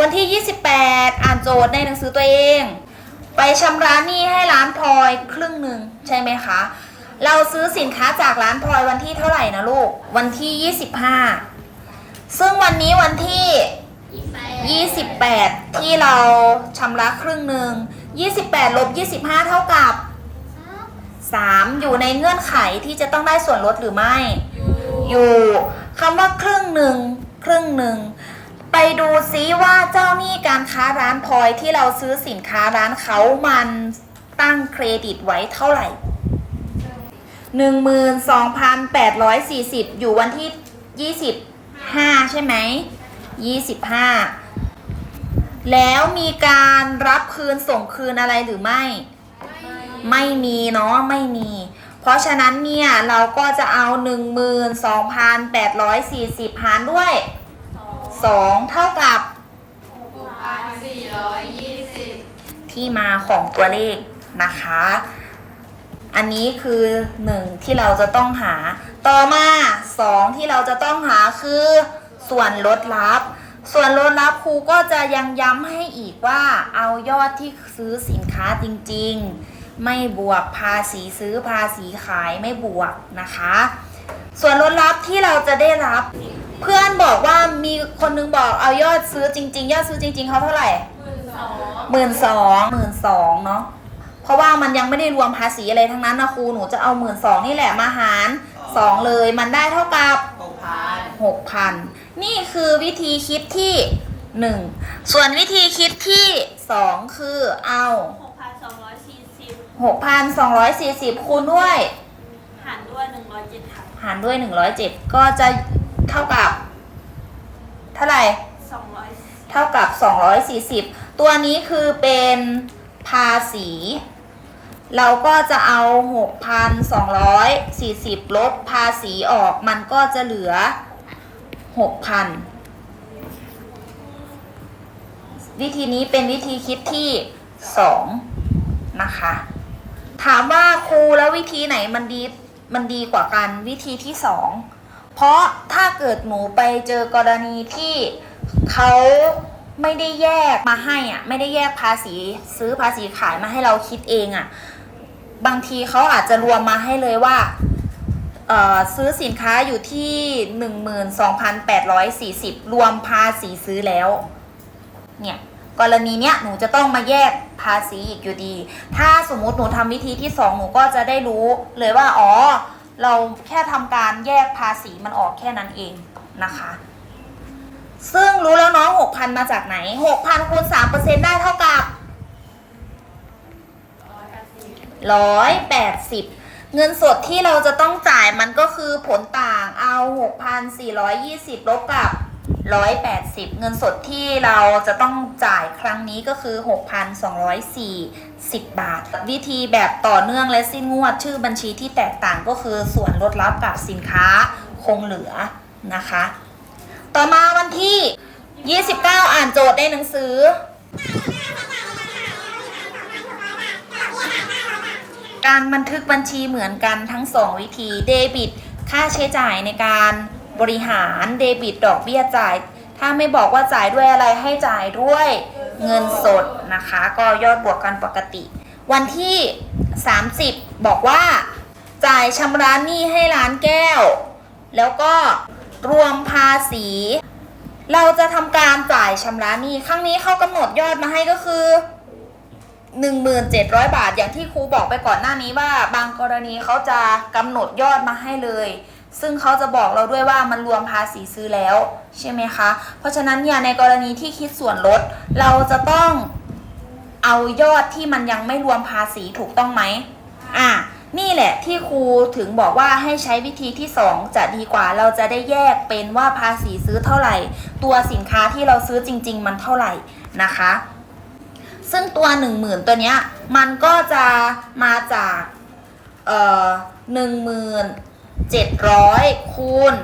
วันที่ 28 อ่านโจทย์ในหนังสือตัวเอง ไปชำระหนี้ให้ร้านพลอยครึ่งหนึ่งใช่ไหมคะ เราซื้อสินค้าจากร้านพลอยวันที่เท่าไหร่นะลูก วันที่ 25 ซึ่งวันนี้วันที่ 28 ที่เราชำระครึ่งหนึ่ง28ลบ25 เท่ากับ 3 อยู่ในเงื่อนไขที่จะต้องได้ส่วนลดหรือไม่ อยู่คำว่าครึ่งหนึ่งครึ่งหนึ่ง ไปดูซิว่าเจ้าหนี้การค้าร้านพลอยที่เราซื้อสินค้าร้านเขามันตั้งเครดิตไว้เท่าไหร่ 12,840 อยู่วันที่ 25 ใช่ไหม 25 แล้วมีการรับคืนส่งคืนอะไรหรือไม่ ไม่มีเนาะไม่มี เพราะฉะนั้นเนี่ย เราก็จะเอา 12,840 หารด้วย 2 เท่ากับที่มาของตัวเลขนะคะ อันนี้คือ 1 ที่เราจะต้องหา ต่อมา 2 ที่เราจะต้องหาคือ ส่วนลดลับ ส่วนลดลับครูก็จะยังย้ำให้อีกว่าเอายอดที่ซื้อสินค้าจริง ๆ ไม่บวกภาษีซื้อภาษีขายไม่บวกนะคะ ส่วนลดลับที่เราจะได้รับ เพื่อนบอกว่ามีคนนึงบอกเอายอดซื้อจริง ๆ ยอดซื้อจริง ๆเขาเท่าไหร่หมื่นสองหมื่นสองเนาะเพราะว่ามันยังไม่ได้รวมภาษีอะไรทั้งนั้นนะครูหนูจะเอาหมื่นสองนี่แหละมาหารสองเลย มันได้เท่ากับหกพันหกพันนี่คือวิธีคิดที่หนึ่งส่วนวิธีคิดที่สองคือเอาหกพันสองร้อยสี่สิบหกพันสองร้อยสี่สิบคูณด้วยหารด้วยหนึ่งร้อยเจ็ดค่ะหารด้วยหนึ่งร้อยเจ็ดก็จะเท่ากับ เท่าไหร่ สองร้อยเท่ากับ 240 ตัวนี้คือเป็นภาษี เราก็จะเอา 6,240 ลบภาษีออก มันก็จะเหลือ 6,000 วิธีนี้เป็นวิธีคิดที่ 2 นะคะ ถามว่าครูแล้ววิธีไหนมันดี มันดีกว่ากันวิธีที่2เพราะถ้าเกิดหนูไปเจอกรณีที่เขาไม่ได้แยกมาให้อะ ไม่ได้แยกภาษีซื้อภาษีขายมาให้เราคิดเองอะ บางทีเขาอาจจะรวมมาให้เลยว่าซื้อสินค้าอยู่ที่ 12,840 รวมภาษีซื้อแล้ว เนี่ย กรณีเนี้ยหนูจะต้องมาแยก ภาษีอีกอยู่ดี ถ้าสมมุติหนูทำวิธีที่สองหนูก็จะได้รู้เลยว่า อ๋อ เราแค่ทำการแยกภาษีมันออกแค่นั้นเองนะคะ ซึ่งรู้แล้วเน้อง6,000มาจากไหน6,000คูณ3%ได้เท่ากับ180เงินสดที่เราจะต้องจ่ายมันก็คือผลต่างเอา 6,420 ลบกับ 180 เงินสดที่เราจะต้องจ่ายครั้งนี้ก็คือ 6,240 บาท วิธีแบบต่อเนื่องและสิ้นงวดชื่อบัญชีที่แตกต่างก็คือส่วนลดลับกับสินค้าคงเหลือนะคะ ต่อมาวันที่ 29 อ่านโจทย์ในหนังสือการบันทึกบัญชีเหมือนกันทั้ง 2 วิธีเดบิต ค่าใช้จ่ายในการ บริหารเดบิตดอกเบี้ยจ่าย ถ้าไม่บอกว่าจ่ายด้วยอะไรให้จ่ายด้วยเงินสดนะคะ ก็ยอดบวกกันปกติ วันที่ 30 บอกว่า จ่ายชำระหนี้ให้ร้านแก้ว แล้วก็รวมภาษี เราจะทำการจ่ายชำระหนี้ครั้งนี้เขากำหนดยอดมาให้ก็คือ1,700 บาทอย่างที่ครูบอกไปก่อนหน้านี้ว่า บางกรณีเขาจะกำหนดยอดมาให้เลย ซึ่งเขาจะบอกเราด้วยว่ามันรวมภาษีซื้อแล้วใช่ไหมคะ เพราะฉะนั้นเนี่ยในกรณีที่คิดส่วนลด เราจะต้องเอายอดที่มันยังไม่รวมภาษีถูกต้องไหมอะนี่แหละที่ครูถึงบอกว่าให้ใช้วิธีที่ 2 จะดีกว่าเราจะได้แยกเป็นว่าภาษีซื้อเท่าไหร่ ตัวสินค้าที่เราซื้อจริง ๆ มันเท่าไหร่นะคะ ซึ่งตัว 1 0,000 ตัวเนี้ยมันก็จะมาจากเอ่อหนึ่งหมื่น เจ็ดร้อยคูณ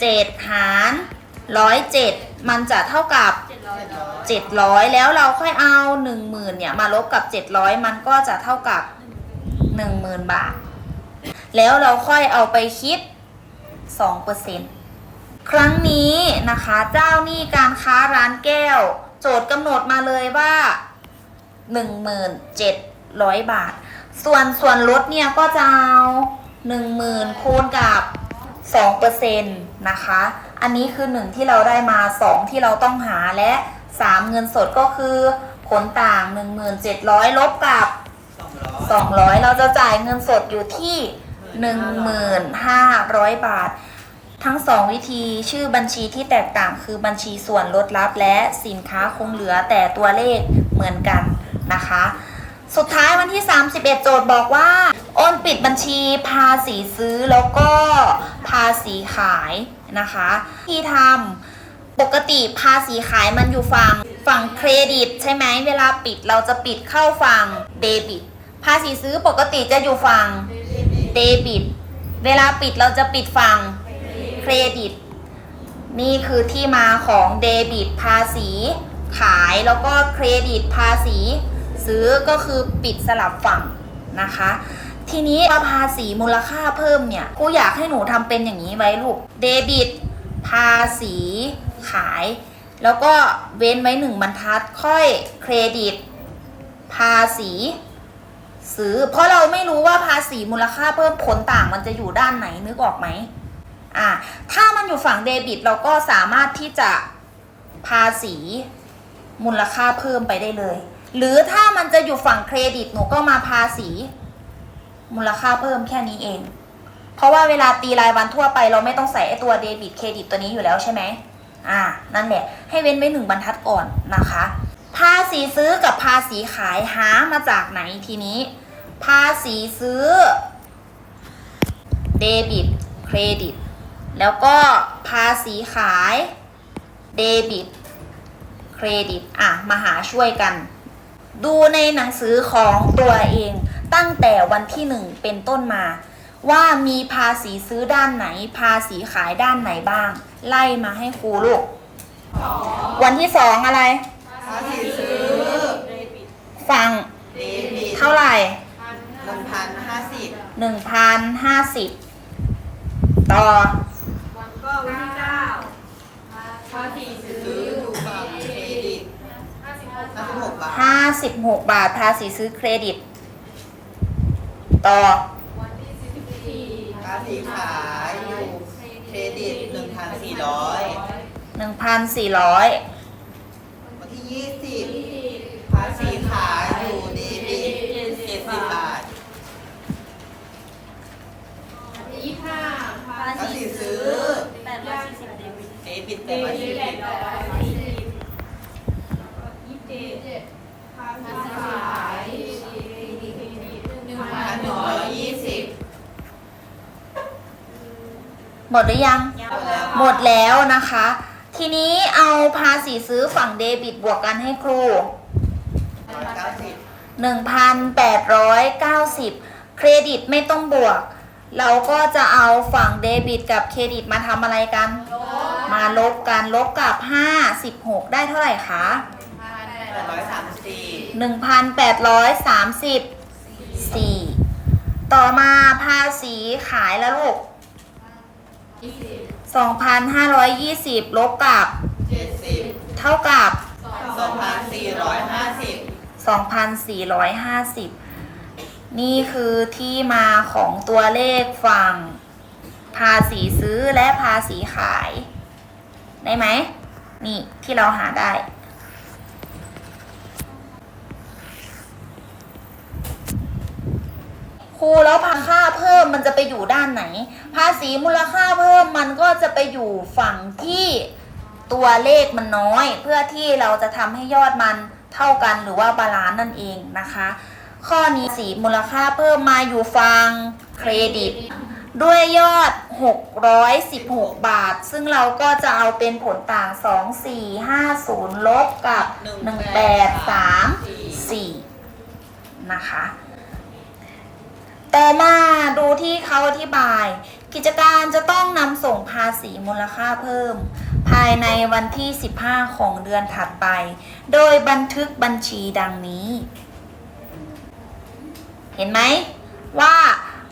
เจ็ดหารร้อยเจ็ดมันจะเท่ากับเจ็ดร้อยแล้วเราค่อยเอาหนึ่งหมื่นเนี่ยมาลบกับเจ็ดร้อยมันก็จะเท่ากับหนึ่งหมื่นบาท แล้วเราค่อยเอาไปคิดสองเปอร์เซ็นต์ครั้งนี้นะคะเจ้าหนี้การค้าร้านแก้ว โจทย์กำหนดมาเลยว่า 1,700บาท ส่วนส่วนลดเนี่ยก็จะเอา 10,000 คูณกับ2%นะคะ อันนี้คือ 1 ที่เราได้มา 2 ที่เราต้องหาและ 3 เงินสดก็คือผลต่าง 1,700 ลบกับ 200 เราจะจ่ายเงินสดอยู่ที่ 1,500 บาท ทั้ง 2 วิธีชื่อบัญชีที่แตกต่างคือบัญชีส่วนลดลับและสินค้าคงเหลือแต่ตัวเลขเหมือนกันนะคะ สุดท้ายวันที่ 31 โจทย์บอกว่า โอนปิดบัญชีภาษีซื้อแล้วก็ภาษีขายนะคะ ที่ทำปกติภาษีขายมันอยู่ฝั่งฝั่งเครดิต ใช่ไหมเวลาปิดเราจะปิดเข้าฝั่งเดบิต ภาษีซื้อปกติจะอยู่ฝั่งเดบิต เวลาปิดเราจะปิดฝั่งเครดิต นี่คือที่มาของเดบิตภาษีขายแล้วก็เครดิตภาษีซื้อก็คือปิดสลับฝั่งนะคะ ทีนี้ภาษีมูลค่าเพิ่มเนี่ยกูอยากให้หนูทำเป็นอย่างนี้ไว้ลูกเดบิต ภาษีขาย แล้วก็เว้นไว้หนึ่งบรรทัดค่อยเครดิต ภาษีซื้อ เพราะเราไม่รู้ว่าภาษีมูลค่าเพิ่มผลต่างมันจะอยู่ด้านไหนนึกออกไหมอ่าถ้ามันอยู่ฝั่งเดบิต เราก็สามารถที่จะภาษีมูลค่าเพิ่มไปได้เลย หรือถ้ามันจะอยู่ฝั่งเครดิตหนูก็มาภาษี มูลค่าเพิ่มแค่นี้เอง เพราะว่าเวลาตีรายวันทั่วไปเราไม่ต้องใส่ไอตัวเดบิตเครดิตตัวนี้อยู่แล้วใช่ไหมอ่า นั่นแหละ ให้เว้นไว้หนึ่งบรรทัดก่อนนะคะ ภาษีซื้อกับภาษีขายหามาจากไหนทีนี้ ภาษีซื้อเดบิตเครดิตแล้วก็ภาษีขายเดบิตเครดิตอะ มาหาช่วยกัน ดูในหนังสือของตัวเอง ตั้งแต่วันที่หนึ่งเป็นต้นมา ว่ามีภาษีซื้อด้านไหน ภาษีขายด้านไหนบ้าง ไล่มาให้ครูลูก วันที่สองอะไร ภาษีซื้อฟังเดบิตเท่าไหร่หนึ่งพันห้าสิบหนึ่งพันห้าสิบต่อก็วันที่เก้าภาษีซื้อซื้ออยู่กับเครดิตห้าสิบหกบาทห้าสิบหกบาทภาษีซื้อเครดิต ต่อภาษีขายอยู่เครดิตหนึ่งพันสี่ร้อยหนึ่งพันสี่ร้อยวันที่ยี่สิบภาษีขายอยู่เดบิตเจ็ดสิบบาทภาภาษีษีซื้อแปดร้อยสี่สิบเดบิตเดบิตแต่ว่ายี่สิบ หนึ่งพันหนึ่งร้อยยี่สิบหมดหรือยัง หมดแล้วนะคะ ทีนี้เอาภาษีซื้อฝั่งเดบิตบวกกันให้ครูร้อยเก้าสิบ1,890 เครดิตไม่ต้องบวก เราก็จะเอาฝั่งเดบิตกับเครดิตมาทำอะไรกัน มาลบกันลบกับ 56 ได้เท่าไหร่คะ แปดร้อยสามสิบสี่ 1,834 ต่อมาภาษีขายแล้วลูก 2,520 ลบกับเจ็ดสิบเท่ากับสองพันสี่ร้อยห้าสิบ2,450 นี่คือที่มาของตัวเลขฝั่ง ภาษีซื้อและภาษีขาย ได้ไหม นี่ที่เราหาได้ ครูแล้วภาค่าเพิ่มมันจะไปอยู่ด้านไหน ภาษีมูลค่าเพิ่มมันก็จะไปอยู่ฝั่งที่ตัวเลขมันน้อย เพื่อที่เราจะทำให้ยอดมันเท่ากันหรือว่าบาลานซ์นั่นเองนะคะ ข้อนี้สีมูลค่าเพิ่มมาอยู่ฝั่งเครดิต ด้วยยอด 616 บาท ซึ่งเราก็จะเอาเป็นผลต่าง 2450 ลบกับ 1834 นะคะ ต่อมาดูที่เขาอธิบาย กิจการจะต้องนำส่งภาษีมูลค่าเพิ่ม ภายในวันที่ 15 ของเดือนถัดไป โดยบันทึกบัญชีดังนี้ เห็นไหมว่า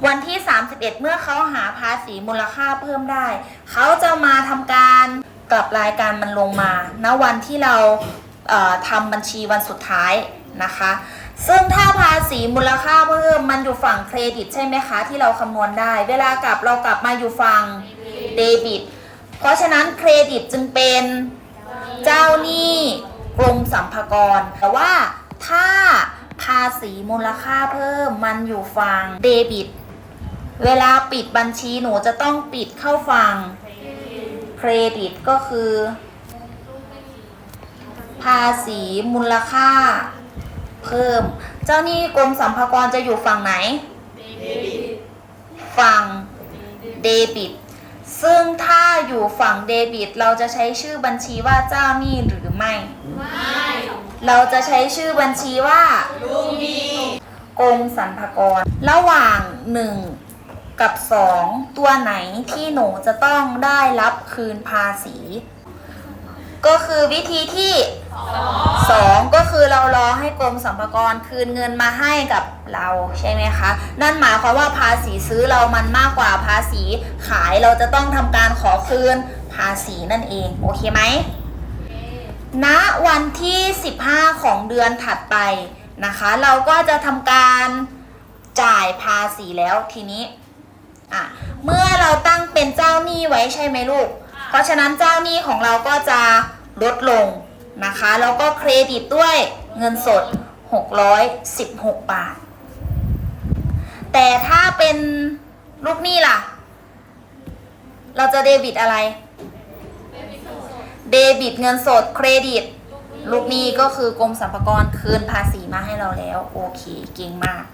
วันที่ 31 เมื่อเขาหาภาษีมูลค่าเพิ่มได้ เขาจะมาทำการกลับรายการมันลงมาณวันที่เราเทำบัญชีวันสุดท้ายนะคะ ซึ่งถ้าภาษีมูลค่าเพิ่มมันอยู่ฝั่งเครดิตใช่ไหมคะ ที่เราคำนวณได้ เวลากลับเรากลับมาอยู่ฝั่งเดบิต เพราะฉะนั้นเครดิตจึงเป็นเจ้าหนี้กรมสัมภากร แต่ว่าถ้าภาษีมูลค่าเพิ่มมันอยู่ฝั่งเดบิต เวลาปิดบัญชีหนูจะต้องปิดเข้าฝั่งเครดิตก็คือ ภาษีมูลค่า เพิ่ม เจ้าหนี้กรมสัมภากรจะอยู่ฝั่งไหน ฝั่งเดบิต ซึ่งถ้าอยู่ฝั่งเดบิต เราจะใช้ชื่อบัญชีว่าเจ้าหนี้หรือไม่เราจะใช้ชื่อบัญชีว่าลูกหนี้กรมสรรพากร ระหว่าง1กับ 2 ตัวไหนที่หนูจะต้องได้รับคืนภาษี ก็คือวิธีที่ 2ก็คือเรารอให้กรมสรรพากรคืนเงินมาให้กับเราใช่ไหมคะ นั่นหมายความว่าภาษีซื้อเรามันมากกว่าภาษีขายเราจะต้องทำการขอคืนภาษีนั่นเอง โอเคไหมณวันที่ 15 ของเดือนถัดไปนะคะ เราก็จะทำการจ่ายภาษีแล้วทีนี้อะเมื่อเราตั้งเป็นเจ้าหนี้ไว้ใช่ไหมลูก เพราะฉะนั้นเจ้าหนี้ของเราก็จะลดลง นะคะ แล้วก็เครดิตด้วยเงินสด 616 บาท แต่ถ้าเป็นลูกหนี้ล่ะ เราจะเดบิตอะไร เดบิตเงินสดเครดิต ลูกหนี้ก็คือกรมสรรพากรคืนภาษีมาให้เราแล้ว โอเค เก่งมาก